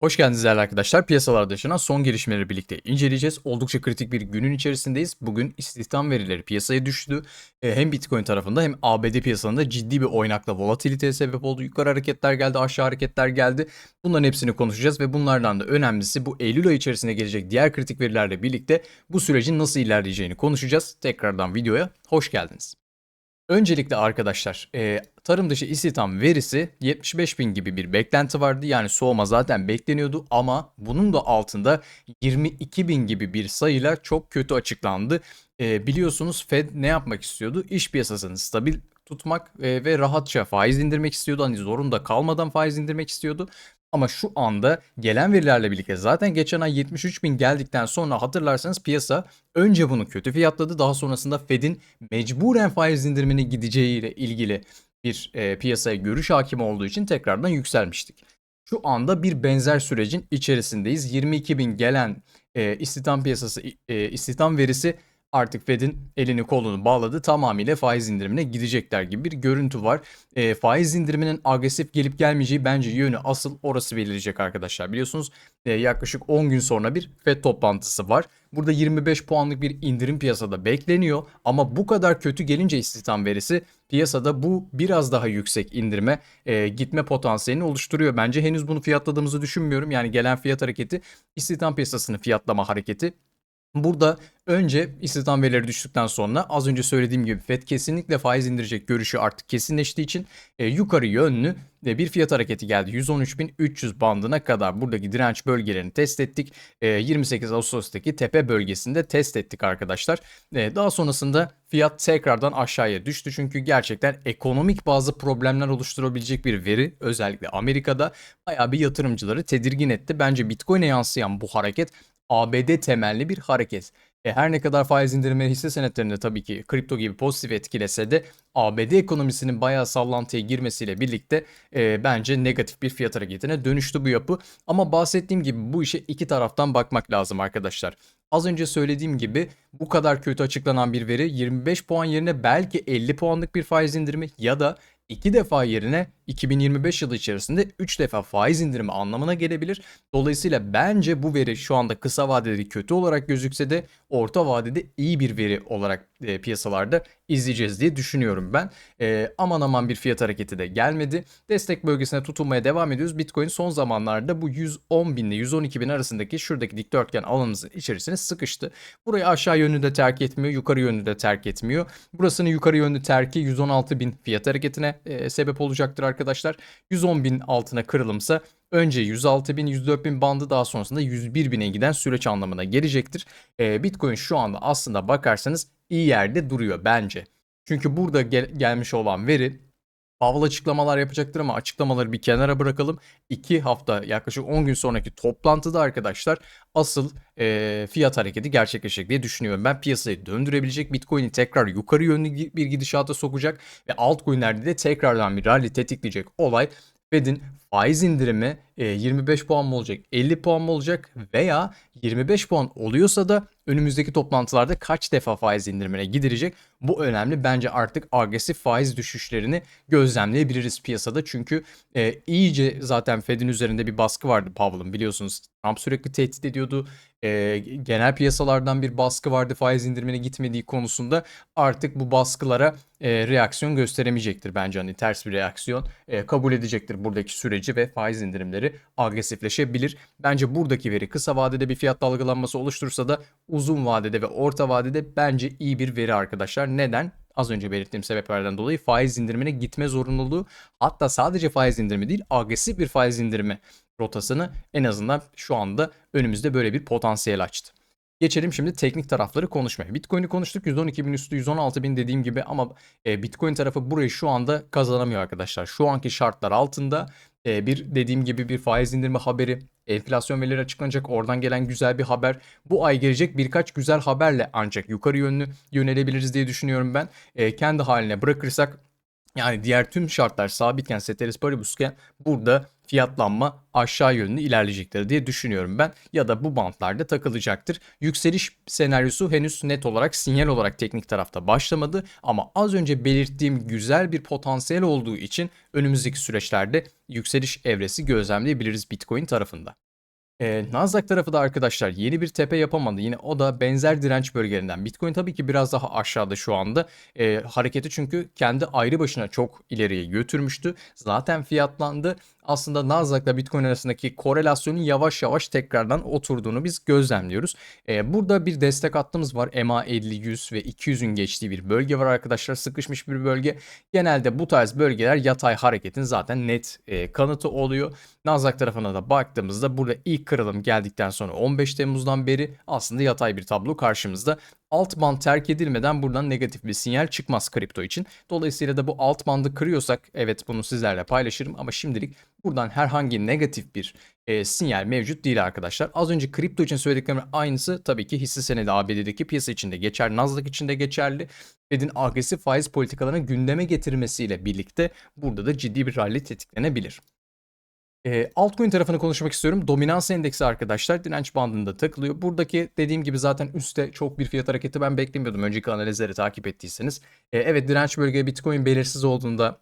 Hoş geldiniz değerli arkadaşlar. Piyasalarda yaşanan son gelişmeleri birlikte inceleyeceğiz. Oldukça kritik bir günün içerisindeyiz. Bugün istihdam verileri piyasaya düştü. E, Hem Bitcoin tarafında hem ABD piyasalarında ciddi bir oynakla volatiliteye sebep oldu. Yukarı hareketler geldi, aşağı hareketler geldi. Bunların hepsini konuşacağız ve bunlardan da önemlisi bu Eylül ayı içerisinde gelecek diğer kritik verilerle birlikte bu sürecin nasıl ilerleyeceğini konuşacağız. Tekrardan videoya hoş geldiniz. Öncelikle arkadaşlar e, tarım dışı istihdam verisi 75 bin gibi bir beklenti vardı. Yani soğuma zaten bekleniyordu ama bunun da altında 22 bin gibi bir sayıyla çok kötü açıklandı. E, biliyorsunuz Fed ne yapmak istiyordu? İş piyasasını stabil tutmak e, ve rahatça faiz indirmek istiyordu. Hani zorunda kalmadan faiz indirmek istiyordu. Ama şu anda gelen verilerle birlikte zaten geçen ay 73 bin geldikten sonra hatırlarsanız piyasa önce bunu kötü fiyatladı. Daha sonrasında Fed'in mecburen faiz indirimine gideceğiyle ilgili bir e, piyasaya görüş hakim olduğu için tekrardan yükselmiştik. Şu anda bir benzer sürecin içerisindeyiz. 22 bin gelen e, istihdam piyasası e, istihdam verisi artık Fed'in elini kolunu bağladı. Tamamıyla faiz indirimine gidecekler gibi bir görüntü var. E, faiz indiriminin agresif gelip gelmeyeceği bence yönü asıl orası belirleyecek arkadaşlar. Biliyorsunuz e, yaklaşık 10 gün sonra bir Fed toplantısı var. Burada 25 puanlık bir indirim piyasada bekleniyor ama bu kadar kötü gelince istihdam verisi piyasada bu biraz daha yüksek indirime e, gitme potansiyelini oluşturuyor. Bence henüz bunu fiyatladığımızı düşünmüyorum. Yani gelen fiyat hareketi istihdam piyasasını fiyatlama hareketi Burada önce istihdam verileri düştükten sonra az önce söylediğim gibi FED kesinlikle faiz indirecek görüşü artık kesinleştiği için e, yukarı yönlü e, bir fiyat hareketi geldi. 113.300 bandına kadar buradaki direnç bölgelerini test ettik. E, 28 Ağustos'taki tepe bölgesinde test ettik arkadaşlar. E, daha sonrasında fiyat tekrardan aşağıya düştü. Çünkü gerçekten ekonomik bazı problemler oluşturabilecek bir veri özellikle Amerika'da bayağı bir yatırımcıları tedirgin etti. Bence Bitcoin'e yansıyan bu hareket ABD temelli bir hareket. E her ne kadar faiz indirimi hisse senetlerinde tabii ki kripto gibi pozitif etkilese de ABD ekonomisinin bayağı sallantıya girmesiyle birlikte e, bence negatif bir fiyat hareketine dönüştü bu yapı. Ama bahsettiğim gibi bu işe iki taraftan bakmak lazım arkadaşlar. Az önce söylediğim gibi bu kadar kötü açıklanan bir veri 25 puan yerine belki 50 puanlık bir faiz indirimi ya da 2 defa yerine 2025 yılı içerisinde 3 defa faiz indirimi anlamına gelebilir. Dolayısıyla bence bu veri şu anda kısa vadede kötü olarak gözükse de orta vadede iyi bir veri olarak e, piyasalarda izleyeceğiz diye düşünüyorum ben. E, aman aman bir fiyat hareketi de gelmedi. Destek bölgesine tutunmaya devam ediyoruz. Bitcoin son zamanlarda bu 110 bin ile 112 bin arasındaki şuradaki dikdörtgen alanımızın içerisine sıkıştı. Burayı aşağı yönlü de terk etmiyor, yukarı yönlü de terk etmiyor. Burasını yukarı yönlü terki 116 bin fiyat hareketine e, sebep olacaktır arkadaşlar. 110 bin altına kırılımsa önce 106 bin, 104 bin bandı daha sonrasında 101 bine giden süreç anlamına gelecektir. E, Bitcoin şu anda aslında bakarsanız iyi yerde duruyor bence. Çünkü burada gel- gelmiş olan veri Powell açıklamalar yapacaktır ama açıklamaları bir kenara bırakalım. 2 hafta yaklaşık 10 gün sonraki toplantıda arkadaşlar asıl e, fiyat hareketi gerçekleşecek diye düşünüyorum. Ben piyasayı döndürebilecek Bitcoin'i tekrar yukarı yönlü bir gidişata sokacak ve altcoin'lerde de tekrardan bir rally tetikleyecek olay Fed'in faiz indirimi 25 puan mı olacak, 50 puan mı olacak veya 25 puan oluyorsa da önümüzdeki toplantılarda kaç defa faiz indirimine gidilecek? Bu önemli. Bence artık agresif faiz düşüşlerini gözlemleyebiliriz piyasada. Çünkü e, iyice zaten Fed'in üzerinde bir baskı vardı Powell'ın biliyorsunuz. Trump sürekli tehdit ediyordu. E, genel piyasalardan bir baskı vardı faiz indirimine gitmediği konusunda. Artık bu baskılara e, reaksiyon gösteremeyecektir bence. Hani ters bir reaksiyon e, kabul edecektir buradaki süreci ve faiz indirimleri agresifleşebilir. Bence buradaki veri kısa vadede bir fiyat dalgalanması oluşturursa da uzun vadede ve orta vadede bence iyi bir veri arkadaşlar. Neden? Az önce belirttiğim sebeplerden dolayı faiz indirimine gitme zorunluluğu hatta sadece faiz indirimi değil agresif bir faiz indirimi rotasını en azından şu anda önümüzde böyle bir potansiyel açtı. Geçelim şimdi teknik tarafları konuşmaya. Bitcoin'i konuştuk 112 bin üstü 116 bin dediğim gibi ama e, Bitcoin tarafı burayı şu anda kazanamıyor arkadaşlar. Şu anki şartlar altında e, bir dediğim gibi bir faiz indirme haberi, enflasyon verileri açıklanacak. Oradan gelen güzel bir haber. Bu ay gelecek birkaç güzel haberle ancak yukarı yönlü yönelebiliriz diye düşünüyorum ben. E, kendi haline bırakırsak yani diğer tüm şartlar sabitken, ceteris paribusken burada fiyatlanma aşağı yönlü ilerleyecektir diye düşünüyorum ben. Ya da bu bantlarda takılacaktır. Yükseliş senaryosu henüz net olarak sinyal olarak teknik tarafta başlamadı. Ama az önce belirttiğim güzel bir potansiyel olduğu için önümüzdeki süreçlerde yükseliş evresi gözlemleyebiliriz Bitcoin tarafında. Eee, Nasdaq tarafı da arkadaşlar yeni bir tepe yapamadı. Yine o da benzer direnç bölgelerinden. Bitcoin tabii ki biraz daha aşağıda şu anda. Eee, hareketi çünkü kendi ayrı başına çok ileriye götürmüştü. Zaten fiyatlandı. Aslında Nasdaq'la Bitcoin arasındaki korelasyonun yavaş yavaş tekrardan oturduğunu biz gözlemliyoruz. Eee, burada bir destek hattımız var. EMA 50, 100 ve 200'ün geçtiği bir bölge var arkadaşlar. Sıkışmış bir bölge. Genelde bu tarz bölgeler yatay hareketin zaten net eee, kanıtı oluyor. Nasdaq tarafına da baktığımızda burada ilk kırılım geldikten sonra 15 Temmuz'dan beri aslında yatay bir tablo karşımızda. Alt band terk edilmeden buradan negatif bir sinyal çıkmaz kripto için. Dolayısıyla da bu alt bandı kırıyorsak evet bunu sizlerle paylaşırım ama şimdilik buradan herhangi negatif bir e, sinyal mevcut değil arkadaşlar. Az önce kripto için söylediklerimin aynısı tabii ki hisse senedi ABD'deki piyasa içinde geçerli. Nasdaq için de geçerli. Fed'in agresif faiz politikalarını gündeme getirmesiyle birlikte burada da ciddi bir rally tetiklenebilir. E, altcoin tarafını konuşmak istiyorum. Dominans endeksi arkadaşlar direnç bandında takılıyor. Buradaki dediğim gibi zaten üstte çok bir fiyat hareketi ben beklemiyordum. Önceki analizleri takip ettiyseniz. E, evet direnç bölge Bitcoin belirsiz olduğunda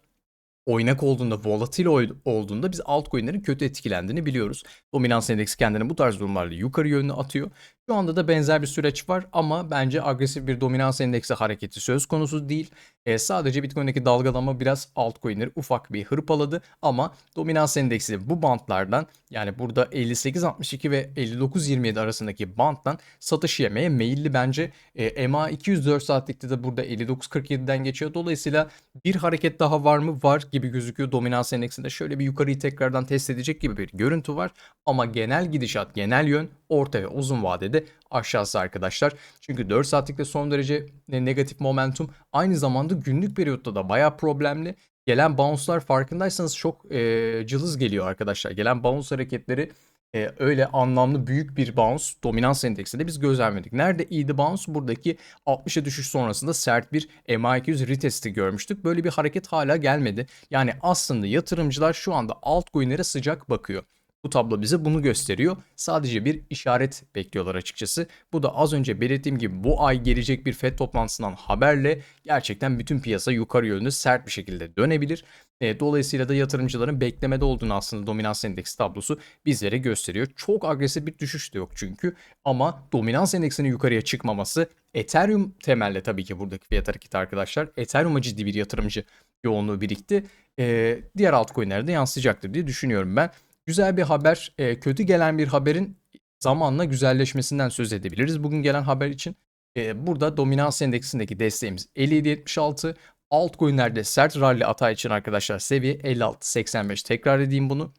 oynak olduğunda, volatil olduğunda biz altcoin'lerin kötü etkilendiğini biliyoruz. Dominans endeksi kendini bu tarz durumlarda yukarı yönlü atıyor. Şu anda da benzer bir süreç var ama bence agresif bir dominans endeksi hareketi söz konusu değil. E, sadece Bitcoin'deki dalgalama biraz altcoin'leri ufak bir hırpaladı ama dominans endeksi bu bantlardan yani burada 58.62 ve 59.27 arasındaki banttan satış yemeye meyilli bence. E, MA 204 saatlikte de burada 59.47'den geçiyor. Dolayısıyla bir hareket daha var mı? Var gibi gözüküyor. Dominans endeksinde şöyle bir yukarıyı tekrardan test edecek gibi bir görüntü var. Ama genel gidişat, genel yön orta ve uzun vadede aşağısı arkadaşlar. Çünkü 4 saatlikte son derece negatif momentum aynı zamanda günlük periyotta da bayağı problemli. Gelen bounce'lar farkındaysanız çok e, cılız geliyor arkadaşlar. Gelen bounce hareketleri e, öyle anlamlı büyük bir bounce dominans endeksinde biz gözlemledik. Nerede iyiydi bounce? Buradaki 60'a düşüş sonrasında sert bir MA200 retesti görmüştük. Böyle bir hareket hala gelmedi. Yani aslında yatırımcılar şu anda altcoin'lere sıcak bakıyor. Bu tablo bize bunu gösteriyor. Sadece bir işaret bekliyorlar açıkçası. Bu da az önce belirttiğim gibi bu ay gelecek bir FED toplantısından haberle gerçekten bütün piyasa yukarı yönlü sert bir şekilde dönebilir. E, dolayısıyla da yatırımcıların beklemede olduğunu aslında dominans endeksi tablosu bizlere gösteriyor. Çok agresif bir düşüş de yok çünkü ama dominans endeksinin yukarıya çıkmaması Ethereum temelli tabii ki buradaki fiyat hareketi arkadaşlar. Ethereum'a ciddi bir yatırımcı yoğunluğu birikti. E, diğer altcoin'lere de yansıyacaktır diye düşünüyorum ben. Güzel bir haber, e, kötü gelen bir haberin zamanla güzelleşmesinden söz edebiliriz. Bugün gelen haber için e, burada dominans endeksindeki desteğimiz 57.76. Altcoin'lerde sert rally atağı için arkadaşlar seviye 56.85. Tekrar edeyim bunu.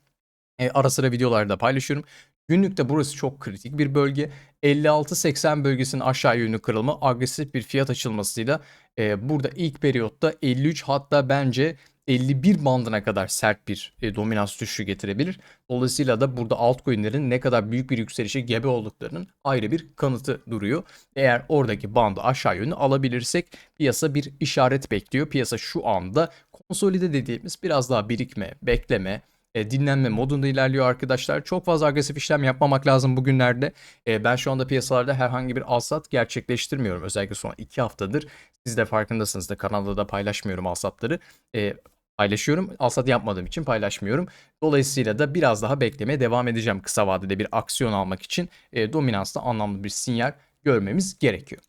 E, ara sıra videolarda paylaşıyorum. Günlükte burası çok kritik bir bölge. 56-80 bölgesinin aşağı yönlü kırılma agresif bir fiyat açılmasıyla e, burada ilk periyotta 53 hatta bence 51 bandına kadar sert bir e, dominans düşüşü getirebilir. Dolayısıyla da burada altcoin'lerin ne kadar büyük bir yükselişe gebe olduklarının ayrı bir kanıtı duruyor. Eğer oradaki bandı aşağı yönlü alabilirsek piyasa bir işaret bekliyor. Piyasa şu anda konsolide dediğimiz biraz daha birikme, bekleme, e, dinlenme modunda ilerliyor arkadaşlar. Çok fazla agresif işlem yapmamak lazım bugünlerde. E, ben şu anda piyasalarda herhangi bir alsat gerçekleştirmiyorum. Özellikle son 2 haftadır. Siz de farkındasınız da kanalda da paylaşmıyorum alsatları. E, paylaşıyorum. Alsat yapmadığım için paylaşmıyorum. Dolayısıyla da biraz daha beklemeye devam edeceğim kısa vadede bir aksiyon almak için. E, dominansta anlamlı bir sinyal görmemiz gerekiyor.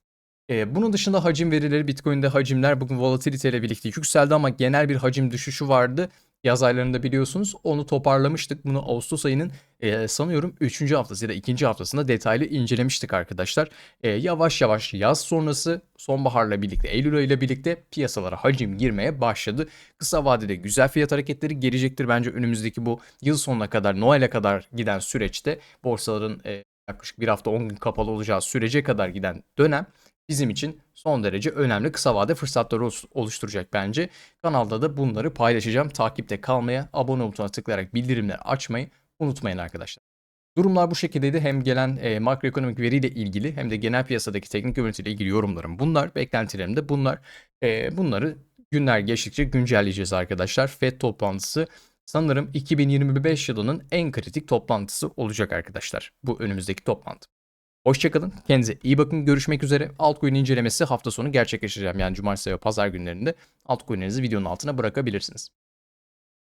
E, bunun dışında hacim verileri Bitcoin'de hacimler bugün volatilite ile birlikte yükseldi ama genel bir hacim düşüşü vardı. Yaz aylarında biliyorsunuz onu toparlamıştık. Bunu Ağustos ayının e, sanıyorum 3. haftası ya da 2. haftasında detaylı incelemiştik arkadaşlar. E, yavaş yavaş yaz sonrası sonbaharla birlikte Eylül ayıyla birlikte piyasalara hacim girmeye başladı. Kısa vadede güzel fiyat hareketleri gelecektir bence önümüzdeki bu yıl sonuna kadar Noel'e kadar giden süreçte borsaların e, yaklaşık bir hafta 10 gün kapalı olacağı sürece kadar giden dönem bizim için son derece önemli kısa vade fırsatları oluşturacak bence. Kanalda da bunları paylaşacağım. Takipte kalmaya, abone butonuna tıklayarak bildirimleri açmayı unutmayın arkadaşlar. Durumlar bu şekildeydi. Hem gelen e, makroekonomik veriyle ilgili hem de genel piyasadaki teknik görüntüyle ilgili yorumlarım bunlar. Beklentilerim de bunlar. E, bunları günler geçtikçe güncelleyeceğiz arkadaşlar. FED toplantısı sanırım 2025 yılının en kritik toplantısı olacak arkadaşlar. Bu önümüzdeki toplantı. Hoşçakalın. Kendinize iyi bakın. Görüşmek üzere. Altcoin incelemesi hafta sonu gerçekleştireceğim. Yani cumartesi ve pazar günlerinde altcoin'lerinizi videonun altına bırakabilirsiniz.